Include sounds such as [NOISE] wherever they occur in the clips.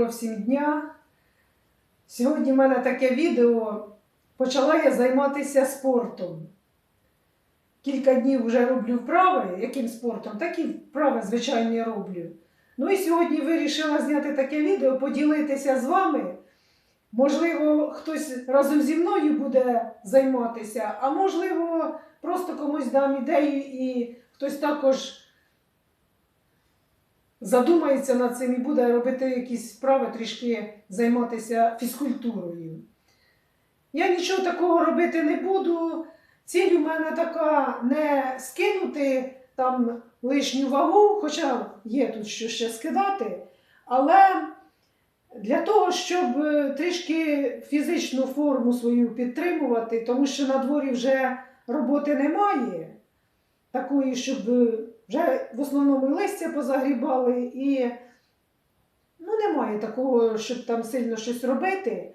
Доброго всім дня! Сьогодні в мене таке відео. Почала я займатися спортом. Кілька днів вже роблю вправи. Яким спортом? Такі вправи, звичайні, роблю. Ну і сьогодні вирішила зняти таке відео, поділитися з вами. Можливо, хтось разом зі мною буде займатися, а можливо, просто комусь дам ідею і хтось також задумається над цим і буде робити якісь справи, трішки займатися фізкультурою. Я нічого такого робити не буду. Ціль у мене така не скинути там лишню вагу, хоча є тут що ще скидати, але для того, щоб е, трішки фізичну форму свою підтримувати, тому що на дворі вже роботи немає, такої, щоб е, вже в основному і листя позагрібали, і ну, немає такого, щоб там сильно щось робити.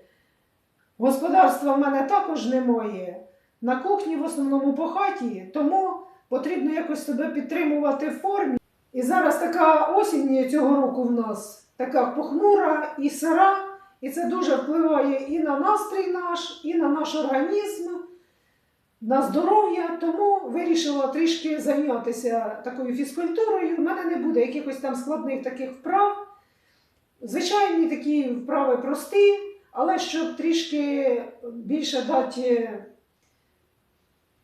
Господарства в мене також немає. На кухні в основному по хаті, тому потрібно якось себе підтримувати в формі. І зараз така осінь цього року в нас така похмура і сира, і це дуже впливає і на настрій наш, і на наш організм, на здоров'я. Тому вирішила трішки зайнятися такою фізкультурою. У мене не буде якихось там складних таких вправ. Звичайні такі вправи прості, але щоб трішки більше дати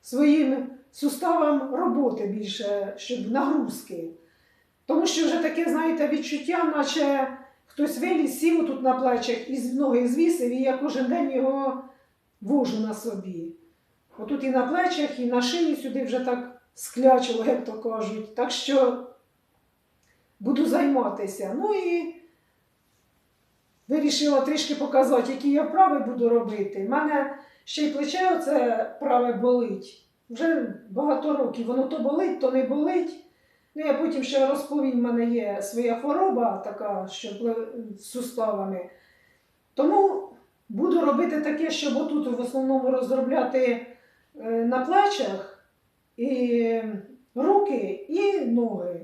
своїм суставам роботи більше, щоб нагрузки. Тому що вже таке, знаєте, відчуття, наче хтось виліз, сів тут на плечах і ноги звісив, і я кожен день його вожу на собі. Отут і на плечах, і на шиї сюди вже так склячило, як то кажуть. Так що буду займатися. Ну і вирішила трішки показати, які я вправи буду робити. У мене ще й плече оце праве болить. Вже багато років. Воно то болить, то не болить. Ну, я потім ще розповім, в мене є своя хвороба така, що з суставами. Тому буду робити таке, щоб отут в основному розробляти на плечах і руки, і ноги.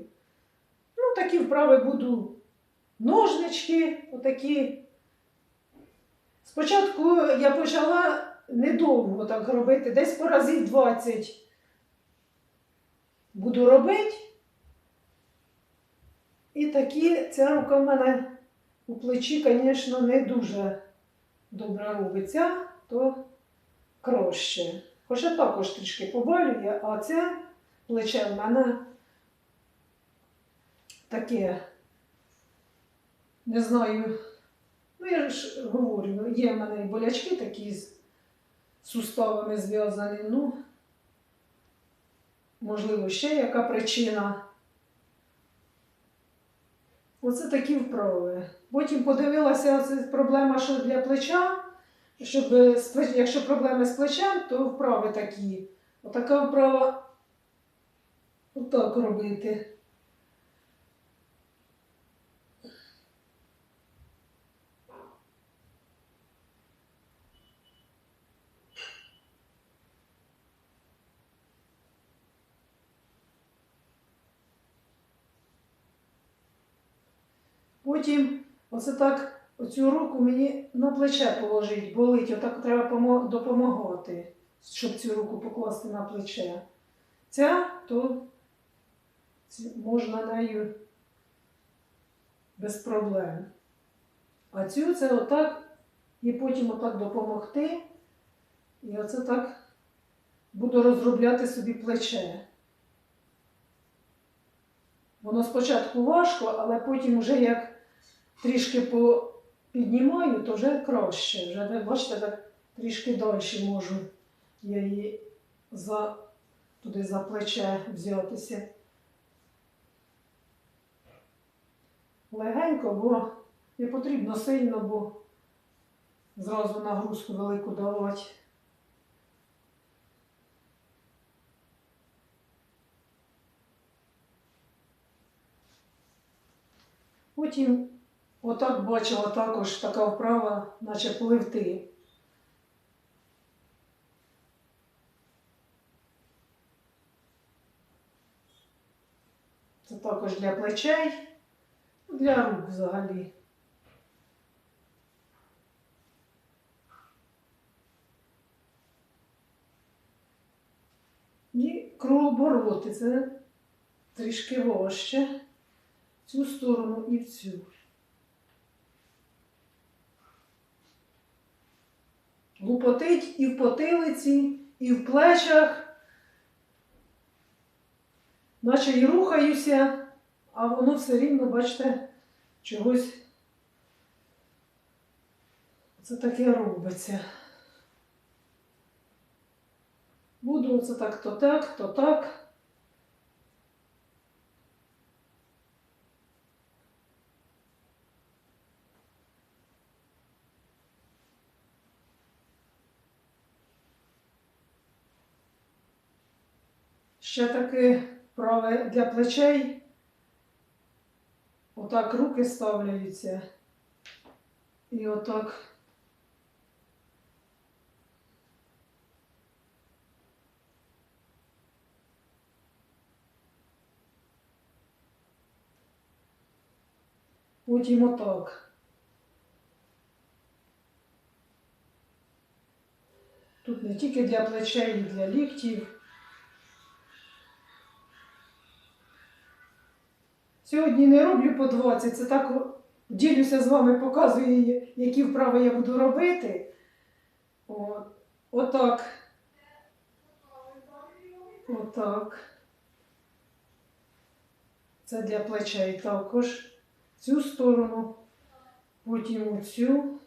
Ну, такі вправи буду ножнички, отакі. Спочатку я почала недовго так робити, десь по разів 20 буду робити. І такі, ця рука в мене у плечі, звісно, не дуже добре робиться, то краще. Хоча також трішки побалює, а це плече в мене таке, не знаю, ну я ж говорю, є в мене і болячки такі з суставами зв'язані, ну, можливо, ще яка причина. Оце такі вправи. Потім подивилася, оце проблема, що для плеча, щоб якщо проблеми з плечем, то вправи такі. Отака вправа отак робити. Потім оце так оцю руку мені на плече положить, болить, отак треба допомагати, щоб цю руку покласти на плече. Ця, то можна нею без проблем. А цю це отак, і потім отак допомогти. І оце так буду розробляти собі плече. Воно спочатку важко, але потім вже як трішки по- піднімаю, то вже краще. Вже бачите, так трішки далі можу я її за, туди за плече взятися. Легенько, бо не потрібно сильно, бо зразу нагрузку велику давати. Потім Отак бачила також така вправа, наче пливти. Це також для плечей, для рук взагалі. І кругобороти це трішки важче в цю сторону і в цю. Лупотить і в потилиці, і в плечах. Наче і рухаюся, а воно все рівно, бачите, чогось це таке робиться. Буду оце так, то так, то так. Ще таки праве для плечей. Отак руки ставляються. І отак. Потім отак. Тут не тільки для плечей, і для ліктів. Сьогодні не роблю по 20, це так ділюся з вами, показую, які вправи я буду робити. От. Отак. Отак. Це для плечей також. Цю сторону, потім оцю.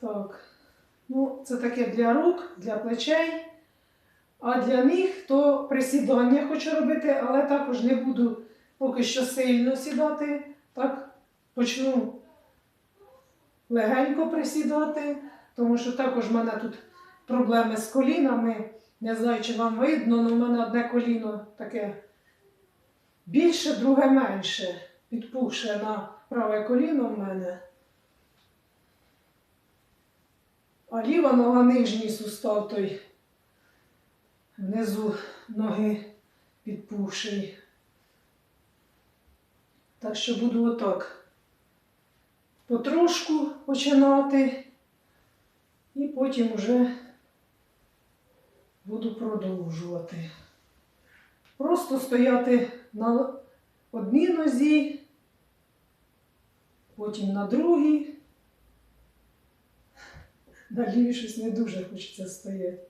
Так. Ну, це таке для рук, для плечей. А для ніг то присідання хочу робити, але також не буду поки що сильно сідати. Так, почну легенько присідати, тому що також в мене тут проблеми з колінами. Не знаю, чи вам видно, але в мене одне коліно таке більше, друге менше. Підпухше на праве коліно в мене. А ліва нога нижній сустав той внизу ноги підпухший. Так що буду отак потрошку починати і потім уже буду продовжувати. Просто стояти на одній нозі, потім на другій. На лівій щось не дуже хочеться стояти.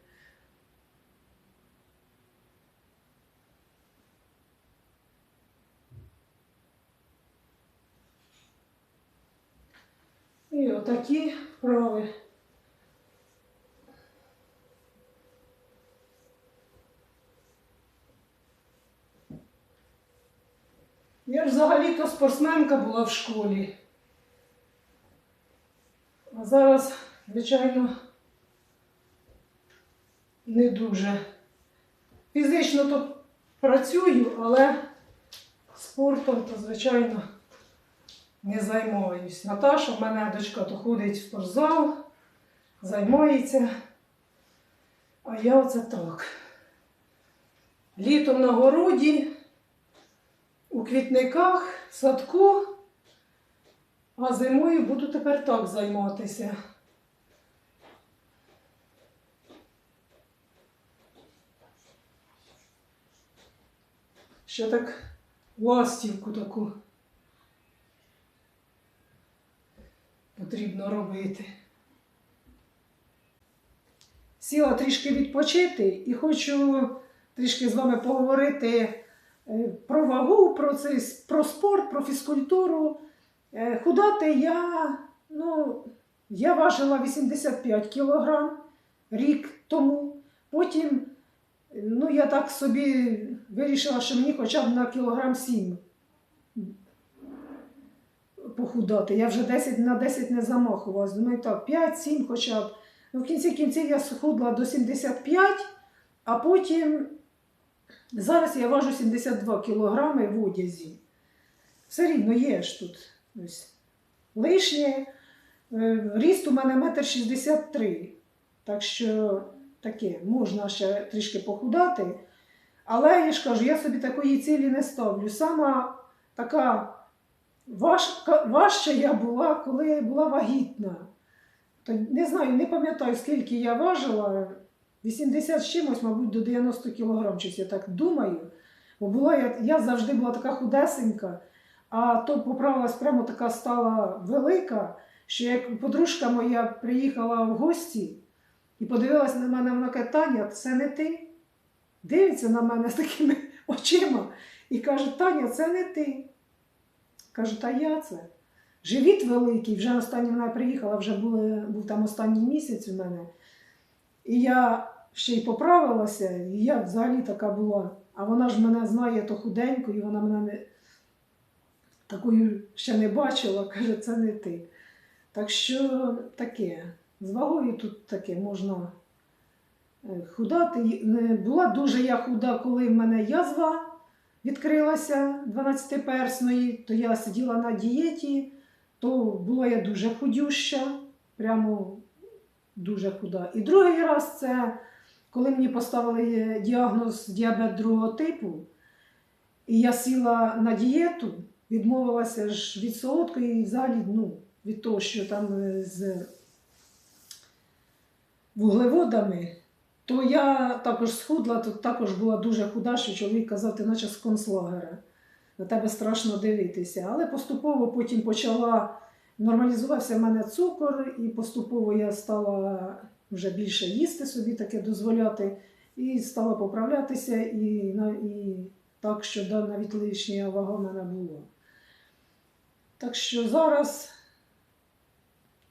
І отакі вправи. Я ж взагалі-то спортсменка була в школі. А зараз, звичайно, не дуже. Фізично то працюю, але спортом то, звичайно, не займаюсь. Наташа, в мене дочка, то ходить в спортзал, займається. А я оце так. Літом на городі, у квітниках, садку, а зимою буду тепер так займатися. Ще так ластівку таку потрібно робити. Сіла трішки відпочити і хочу трішки з вами поговорити е, про вагу, про, цей, про спорт, про фізкультуру. Е, Худати я, ну, я важила 85 кілограм рік тому. Потім ну, я так собі вирішила, що мені хоча б на кілограм 7 похудати. Я вже 10 на 10 не замахувалась. Думаю, так, 5-7 хоча б. Ну, в кінці кінців я схудла до 75, а потім зараз я важу 72 кілограми в одязі. Все рівно є ж тут ось, лишнє. Е, Ріст у мене метр 63. Так що таке, можна ще трішки похудати. Але я ж кажу, я собі такої цілі не ставлю. Сама така важка, важча я була, коли була вагітна. то не знаю, не пам'ятаю, скільки я важила. 80 з чимось, мабуть, до 90 кілограм, щось я так думаю. Бо була я, я завжди була така худесенька, а то поправилась прямо така стала велика, що як подружка моя приїхала в гості і подивилась на мене, вона каже, Таня, це не ти. Дивиться на мене з такими [LAUGHS] очима і каже, Таня, це не ти. Кажу, та я це. Живіт великий, вже останній вона приїхала, вже були, був там останній місяць у мене. І я ще й поправилася, і я взагалі така була. А вона ж мене знає то худенько, і вона мене не, такою ще не бачила, каже, це не ти. Так що таке, з вагою тут таке можна е, худати. Е, Була дуже я худа, коли в мене язва відкрилася 12-персної, то я сиділа на дієті, то була я дуже худюща, прямо дуже худа. І другий раз це коли мені поставили діагноз діабет другого типу, і я сіла на дієту, відмовилася ж від солодкої і взагалі ну, від того, що там е, з вуглеводами, то я також схудла, то також була дуже худа, що чоловік казав, ти наче з концлагера. На тебе страшно дивитися. Але поступово потім почала нормалізувався в мене цукор, і поступово я стала вже більше їсти собі таке дозволяти, і стала поправлятися, і, і так, що да, навіть лишня вага в мене була. Так що зараз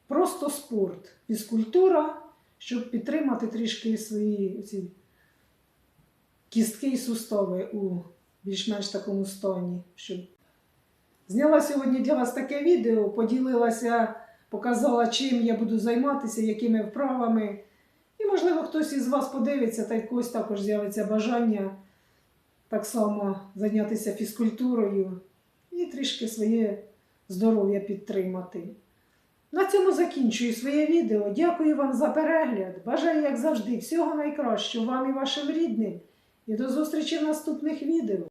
просто спорт, фізкультура, щоб підтримати трішки свої ці кістки і сустави у більш-менш такому стані. Щоб... Зняла сьогодні для вас таке відео, поділилася, показала, чим я буду займатися, якими вправами. І, можливо, хтось із вас подивиться, та й когось також з'явиться бажання так само зайнятися фізкультурою і трішки своє здоров'я підтримати. На цьому закінчую своє відео. Дякую вам за перегляд. Бажаю, як завжди, всього найкращого вам і вашим рідним. І до зустрічі в наступних відео.